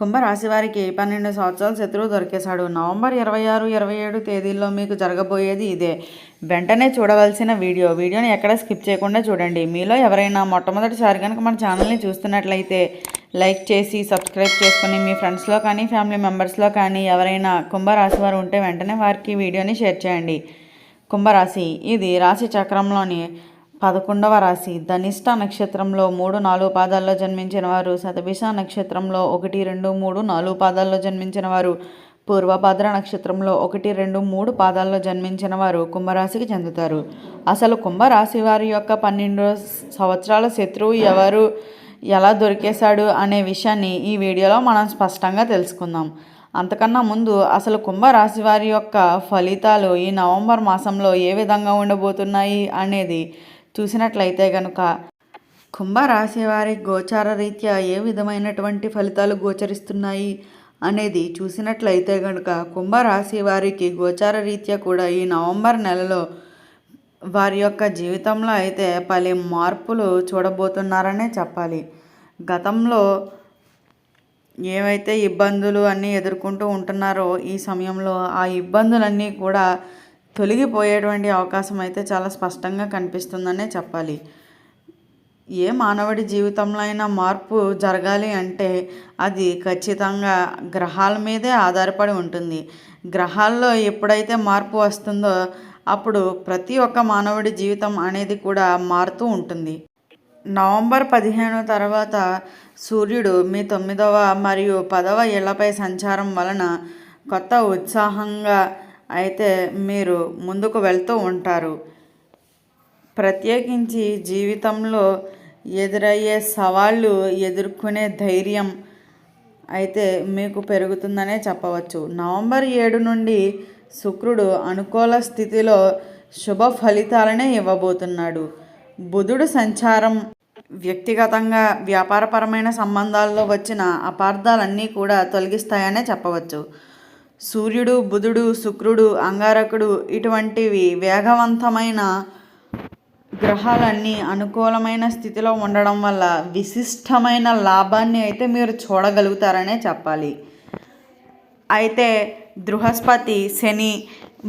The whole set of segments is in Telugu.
కుంభరాశి వారికి పన్నెండు సంవత్సరాల శత్రువు దొరికేశాడు. నవంబర్ ఇరవై ఆరు ఇరవై ఏడు తేదీల్లో మీకు జరగబోయేది ఇదే. వెంటనే చూడవలసిన వీడియో. వీడియోని ఎక్కడ స్కిప్ చేయకుండా చూడండి. మీలో ఎవరైనా మొట్టమొదటిసారి కనుక మన ఛానల్ని చూస్తున్నట్లయితే లైక్ చేసి సబ్స్క్రైబ్ చేసుకుని మీ ఫ్రెండ్స్లో కానీ ఫ్యామిలీ మెంబర్స్లో కానీ ఎవరైనా కుంభరాశి వారు ఉంటే వెంటనే వారికి వీడియోని షేర్ చేయండి. కుంభరాశి. ఇది రాశి చక్రంలోని పదకొండవ రాశి. ధనిష్ట నక్షత్రంలో మూడు నాలుగు పాదాల్లో జన్మించిన వారు శతభిష నక్షత్రంలో ఒకటి రెండు మూడు నాలుగు పాదాల్లో జన్మించిన వారు పూర్వభద్ర నక్షత్రంలో ఒకటి రెండు మూడు పాదాల్లో జన్మించిన వారు కుంభరాశికి చెందుతారు. అసలు కుంభరాశి వారి యొక్క పన్నెండు సంవత్సరాల శత్రువు ఎవరు ఎలా దొరికేశాడు అనే విషయాన్ని ఈ వీడియోలో మనం స్పష్టంగా తెలుసుకుందాం. అంతకన్నా ముందు అసలు కుంభరాశి వారి యొక్క ఫలితాలు ఈ నవంబర్ మాసంలో ఏ విధంగా ఉండబోతున్నాయి అనేది చూసినట్లయితే కనుక కుంభరాశివారి గోచార రీత్యా ఏ విధమైనటువంటి ఫలితాలు గోచరిస్తున్నాయి అనేది చూసినట్లయితే కనుక కుంభరాశి వారికి గోచార రీత్యా కూడా ఈ నవంబర్ నెలలో వారి యొక్క జీవితంలో అయితే పలు మార్పులు చూడబోతున్నారనే చెప్పాలి. గతంలో ఏవైతే ఇబ్బందులు అన్నీ ఎదుర్కొంటూ ఉంటున్నారో ఈ సమయంలో ఆ ఇబ్బందులన్నీ కూడా తొలగిపోయేటువంటి అవకాశం అయితే చాలా స్పష్టంగా కనిపిస్తుందనే చెప్పాలి. ఏ మానవుడి జీవితంలో అయినా మార్పు జరగాలి అంటే అది ఖచ్చితంగా గ్రహాల మీదే ఆధారపడి ఉంటుంది. గ్రహాల్లో ఎప్పుడైతే మార్పు వస్తుందో అప్పుడు ప్రతి ఒక్క మానవుడి జీవితం అనేది కూడా మారుతూ ఉంటుంది. నవంబర్ పదిహేను తర్వాత సూర్యుడు మీ తొమ్మిదవ మరియు పదవ ఇళ్ళపై సంచారం వలన కొత్త ఉత్సాహంగా అయితే మీరు ముందుకు వెళ్తూ ఉంటారు. ప్రత్యేకించి జీవితంలో ఎదురయ్యే సవాళ్ళు ఎదుర్కొనే ధైర్యం అయితే మీకు పెరుగుతుందనే చెప్పవచ్చు. నవంబర్ ఏడు నుండి శుక్రుడు అనుకూల స్థితిలో శుభ ఫలితాలనే ఇవ్వబోతున్నాడు. బుధుడు సంచారం వ్యక్తిగతంగా వ్యాపారపరమైన సంబంధాల్లో వచ్చిన అపార్థాలన్నీ కూడా తొలగిస్తాయనే చెప్పవచ్చు. సూర్యుడు బుధుడు శుక్రుడు అంగారకుడు ఇటువంటివి వేగవంతమైన గ్రహాలన్నీ అనుకూలమైన స్థితిలో ఉండడం వల్ల విశిష్టమైన లాభాన్ని అయితే మీరు చూడగలుగుతారనే చెప్పాలి. అయితే బృహస్పతి శని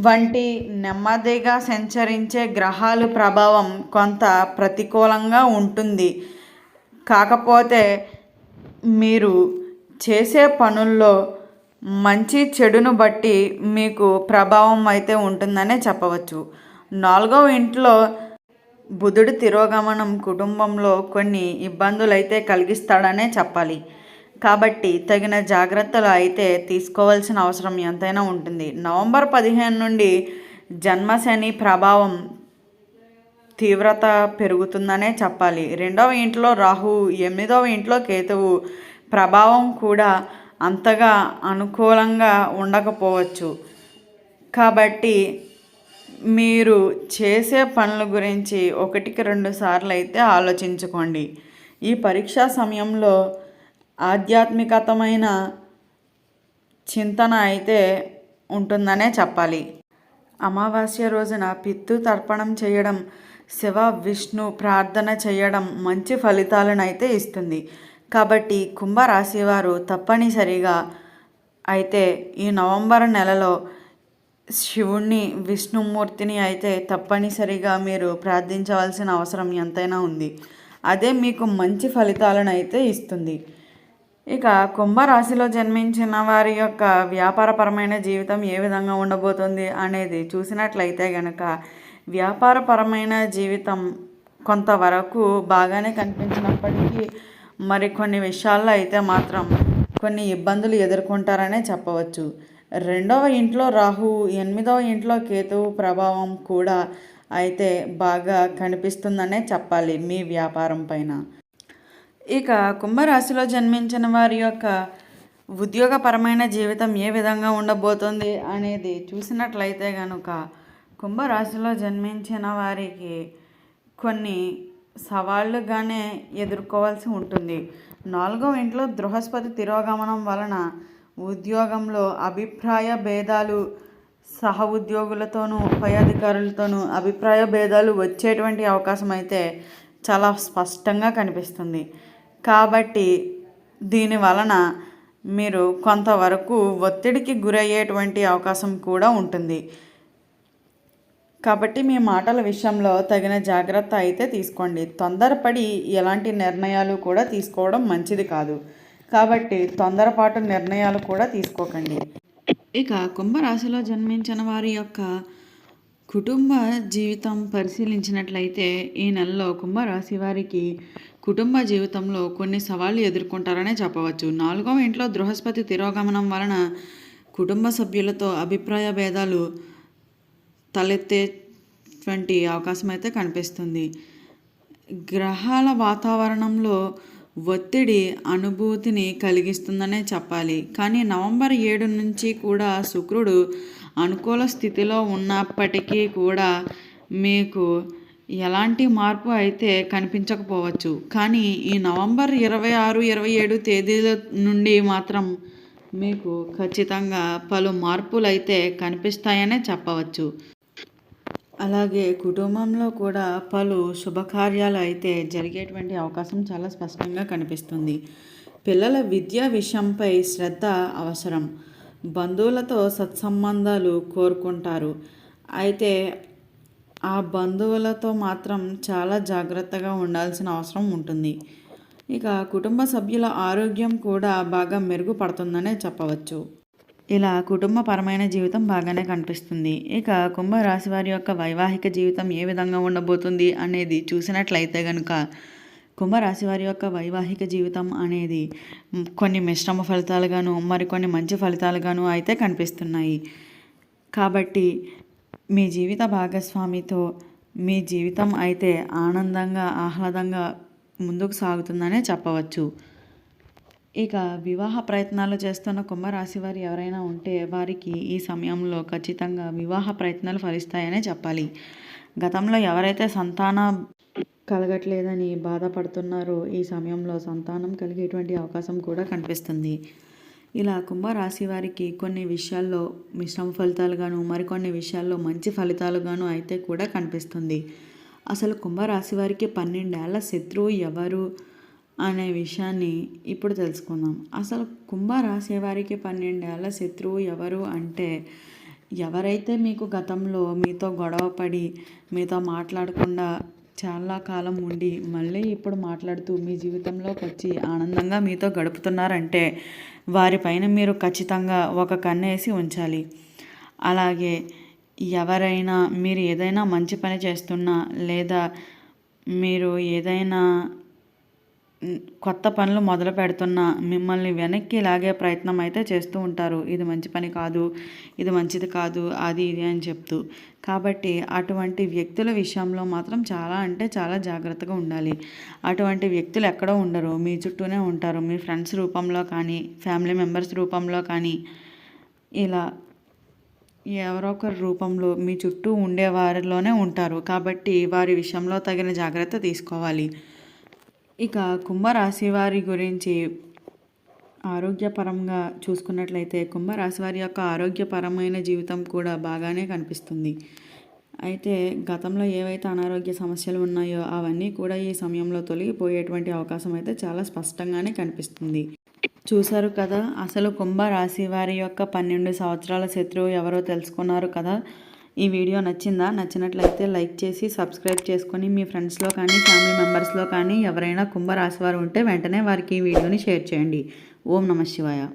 వంటి నెమ్మదిగా సంచరించే గ్రహాలు ప్రభావం కొంత ప్రతికూలంగా ఉంటుంది. కాకపోతే మీరు చేసే పనుల్లో మంచి చెడును బట్టి మీకు ప్రభావం అయితే ఉంటుందనే చెప్పవచ్చు. నాలుగవ ఇంట్లో బుధుడు తిరోగమనం కుటుంబంలో కొన్ని ఇబ్బందులు అయితే కలిగిస్తాడనే చెప్పాలి. కాబట్టి తగిన జాగ్రత్తలు అయితే తీసుకోవాల్సిన అవసరం ఎంతైనా ఉంటుంది. నవంబర్ పదిహేను నుండి జన్మశని ప్రభావం తీవ్రత పెరుగుతుందనే చెప్పాలి. రెండవ ఇంట్లో రాహు ఎనిమిదవ ఇంట్లో కేతువు ప్రభావం కూడా అంతగా అనుకూలంగా ఉండకపోవచ్చు. కాబట్టి మీరు చేసే పనుల గురించి ఒకటికి రెండు సార్లు అయితే ఆలోచించుకోండి. ఈ పరీక్షా సమయంలో ఆధ్యాత్మికతమైన చింతన అయితే ఉంటుందనే చెప్పాలి. అమావాస్య రోజున పిత్తు తర్పణం చేయడం శివ విష్ణు ప్రార్థన చేయడం మంచి ఫలితాలను అయితే ఇస్తుంది. కాబట్టి కుంభరాశి వారు తప్పనిసరిగా అయితే ఈ నవంబర్ నెలలో శివుణ్ణి విష్ణుమూర్తిని అయితే తప్పనిసరిగా మీరు ప్రార్థించవలసిన అవసరం ఎంతైనా ఉంది. అదే మీకు మంచి ఫలితాలను అయితే ఇస్తుంది. ఇక కుంభరాశిలో జన్మించిన వారి యొక్క వ్యాపారపరమైన జీవితం ఏ విధంగా ఉండబోతుంది అనేది చూసినట్లయితే గనక వ్యాపారపరమైన జీవితం కొంతవరకు బాగానే కనిపించినప్పటికీ మరి కొన్ని విషయాల్లో అయితే మాత్రం కొన్ని ఇబ్బందులు ఎదుర్కొంటారనే చెప్పవచ్చు. రెండవ ఇంట్లో రాహు ఎనిమిదవ ఇంట్లో కేతువు ప్రభావం కూడా అయితే బాగా కనిపిస్తుందనే చెప్పాలి మీ వ్యాపారం పైన. ఇక కుంభరాశిలో జన్మించిన వారి యొక్క ఉద్యోగపరమైన జీవితం ఏ విధంగా ఉండబోతుంది అనేది చూసినట్లయితే కనుక కుంభరాశిలో జన్మించిన వారికి కొన్ని సవాళ్ళుగానే ఎదుర్కోవాల్సి ఉంటుంది. నాలుగవ ఇంట్లో బృహస్పతి తిరోగమనం వలన ఉద్యోగంలో అభిప్రాయ భేదాలు సహ ఉద్యోగులతోనూ పై అధికారులతోనూ అభిప్రాయ భేదాలు వచ్చేటువంటి అవకాశం అయితే చాలా స్పష్టంగా కనిపిస్తుంది. కాబట్టి దీని వలన మీరు కొంతవరకు ఒత్తిడికి గురయ్యేటువంటి అవకాశం కూడా ఉంటుంది. కాబట్టి మీ మాటల విషయంలో తగిన జాగ్రత్త అయితే తీసుకోండి. తొందరపడి ఎలాంటి నిర్ణయాలు కూడా తీసుకోవడం మంచిది కాదు. కాబట్టి తొందరపాటు నిర్ణయాలు కూడా తీసుకోకండి. ఇక కుంభరాశిలో జన్మించిన వారి యొక్క కుటుంబ జీవితం పరిశీలించినట్లయితే ఈ నెలలో కుంభరాశి వారికి కుటుంబ జీవితంలో కొన్ని సవాళ్ళు ఎదుర్కొంటారనే చెప్పవచ్చు. నాలుగవ ఇంట్లో బృహస్పతి తిరోగమనం వలన కుటుంబ సభ్యులతో అభిప్రాయ భేదాలు తలెత్తేటువంటి అవకాశం అయితే కనిపిస్తుంది. గ్రహాల వాతావరణంలో ఒత్తిడి అనుభూతిని కలిగిస్తుందనే చెప్పాలి. కానీ నవంబర్ ఏడు నుంచి కూడా శుక్రుడు అనుకూల స్థితిలో ఉన్నప్పటికీ కూడా మీకు ఎలాంటి మార్పు అయితే కనిపించకపోవచ్చు. కానీ ఈ నవంబర్ ఇరవై ఆరు ఇరవై ఏడు తేదీల నుండి మాత్రం మీకు ఖచ్చితంగా పలు మార్పులు అయితే కనిపిస్తాయనే చెప్పవచ్చు. అలాగే కుటుంబంలో కూడా పలు శుభకార్యాలు అయితే జరిగేటువంటి అవకాశం చాలా స్పష్టంగా కనిపిస్తుంది. పిల్లల విద్యా విషయంపై శ్రద్ధ అవసరం. బంధువులతో సత్సంబంధాలు కోరుకుంటారు. అయితే ఆ బంధువులతో మాత్రం చాలా జాగ్రత్తగా ఉండాల్సిన అవసరం ఉంటుంది. ఇక కుటుంబ సభ్యుల ఆరోగ్యం కూడా బాగా మెరుగుపడుతుందనే చెప్పవచ్చు. ఇలా కుటుంబపరమైన జీవితం బాగానే కనిపిస్తుంది. ఇక కుంభరాశి వారి యొక్క వైవాహిక జీవితం ఏ విధంగా ఉండబోతుంది అనేది చూసినట్లయితే కనుక కుంభరాశి వారి యొక్క వైవాహిక జీవితం అనేది కొన్ని మిశ్రమ ఫలితాలుగాను మరికొన్ని మంచి ఫలితాలుగాను అయితే కనిపిస్తున్నాయి. కాబట్టి మీ జీవిత భాగస్వామితో మీ జీవితం అయితే ఆనందంగా ఆహ్లాదంగా ముందుకు సాగుతుందనే చెప్పవచ్చు. ఇక వివాహ ప్రయత్నాలు చేస్తున్న కుంభరాశి వారు ఎవరైనా ఉంటే వారికి ఈ సమయంలో ఖచ్చితంగా వివాహ ప్రయత్నాలు ఫలిస్తాయనే చెప్పాలి. గతంలో ఎవరైతే సంతాన కలగట్లేదని బాధపడుతున్నారో ఈ సమయంలో సంతానం కలిగేటువంటి అవకాశం కూడా కనిపిస్తుంది. ఇలా కుంభరాశి వారికి కొన్ని విషయాల్లో మిశ్రమ ఫలితాలుగాను మరికొన్ని విషయాల్లో మంచి ఫలితాలుగాను అయితే కూడా కనిపిస్తుంది. అసలు కుంభరాశి వారికి పన్నెండేళ్ళ శత్రువు ఎవరు? అనే విషయాన్ని ఇప్పుడు తెలుసుకుందాం. అసలు కుంభరాశి వారికి పన్నెండేళ్ళ శత్రువు ఎవరు అంటే ఎవరైతే మీకు గతంలో మీతో గొడవపడి మీతో మాట్లాడకుండా చాలా కాలం ఉండి మళ్ళీ ఇప్పుడు మాట్లాడుతూ మీ జీవితంలోకి వచ్చి ఆనందంగా మీతో గడుపుతున్నారంటే వారిపైన మీరు ఖచ్చితంగా ఒక కన్నేసి ఉంచాలి. అలాగే ఎవరైనా మీరు ఏదైనా మంచి పని చేస్తున్నా లేదా మీరు ఏదైనా కొత్త పనులు మొదలు పెడుతున్న మిమ్మల్ని వెనక్కి లాగే ప్రయత్నం అయితే చేస్తూ ఉంటారు. ఇది మంచి పని కాదు ఇది మంచిది కాదు అది ఇది అని చెప్తూ. కాబట్టి అటువంటి వ్యక్తుల విషయంలో మాత్రం చాలా అంటే చాలా జాగ్రత్తగా ఉండాలి. అటువంటి వ్యక్తులు ఎక్కడో ఉండరు మీ చుట్టూనే ఉంటారు. మీ ఫ్రెండ్స్ రూపంలో కానీ ఫ్యామిలీ మెంబర్స్ రూపంలో కానీ ఇలా ఎవరో ఒకరి రూపంలో మీ చుట్టూ ఉండేవారిలోనే ఉంటారు. కాబట్టి వారి విషయంలో తగిన జాగ్రత్త తీసుకోవాలి. ఇక కుంభరాశి వారి గురించి ఆరోగ్యపరంగా చూసుకున్నట్లయితే కుంభరాశి వారి యొక్క ఆరోగ్యపరమైన జీవితం కూడా బాగానే కనిపిస్తుంది. అయితే గతంలో ఏవైతే అనారోగ్య సమస్యలు ఉన్నాయో అవన్నీ కూడా ఈ సమయంలో తొలగిపోయేటువంటి అవకాశం అయితే చాలా స్పష్టంగానే కనిపిస్తుంది. చూశారు కదా అసలు కుంభరాశి వారి యొక్క పన్నెండు సంవత్సరాల శత్రువు ఎవరో తెలుసుకున్నారు కదా. ఈ వీడియో నచ్చిందా? నచ్చినట్లయితే లైక్ చేసి సబ్స్క్రైబ్ చేసుకొని మీ ఫ్రెండ్స్లో కానీ ఫ్యామిలీ మెంబర్స్లో కానీ ఎవరైనా కుంభరాశి వారు ఉంటే వెంటనే వారికి ఈ వీడియోని షేర్ చేయండి. ఓం నమ శివాయ.